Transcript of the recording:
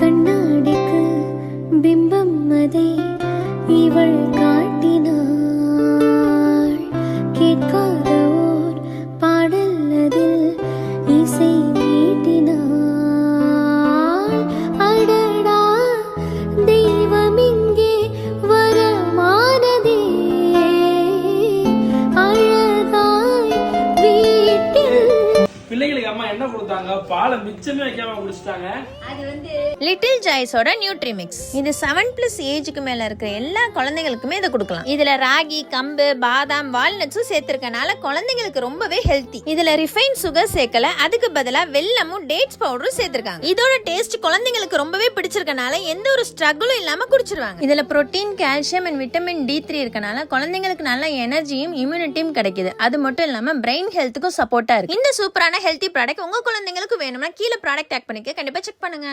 கண்ணாடிக்கு பிம்பம் அதை இவள் காட்டினாள். கேட்காத ஓர் பாடல் அதில் இசை மீட்டினாள் அடடா தெய்வம் இங்கே வரமானதே. அழகாய் வீட்டில் பிள்ளைங்களுக்கு அம்மா என்ன கொடுத்தாங்க? பாலை மிச்சமே வைக்காம குடிச்சிட்டாங்க. லிட்டில் ஜாய்ஸோட நியூட்ரி மிக்ஸ் இது செவன் பிளஸ் ஏஜுக்கு மேல இருக்கிற எல்லா குழந்தைகளுக்குமே இதை கொடுக்கலாம். இதுல ராகி கம்பு பாதாம் வால்நட்ஸும் சேர்த்திருக்கனால குழந்தைங்களுக்கு ரொம்பவே ஹெல்த்தி இதுல ரிஃபைன் சுகர் சேர்க்கல அதுக்கு பதிலா வெல்லமும் டேட்ஸ் பவுடரும் சேர்த்திருக்காங்க. இதோட டேஸ்ட் குழந்தைங்களுக்கு ரொம்பவே பிடிச்சிருக்கனால எந்த ஒரு ஸ்ட்ரகிளும் இல்லாம குடிச்சிருவாங்க. இதுல protein calcium and vitamin D three இருக்கனால குழந்தைங்களுக்கு நல்ல எனர்ஜியும் இம்யூனிட்டியும் கிடைக்குது. அது மட்டும் இல்லாம பிரெயின் ஹெல்த்துக்கும் சப்போர்ட்டா இருக்கு. இந்த சூப்பரான ஹெல்த்தி ப்ராடக்ட் உங்க குழந்தைங்களுக்கு வேணும்னா கீழே ப்ராடக்ட் டேக் பண்ணிக்க கண்டிப்பா செக் பண்ணுங்க.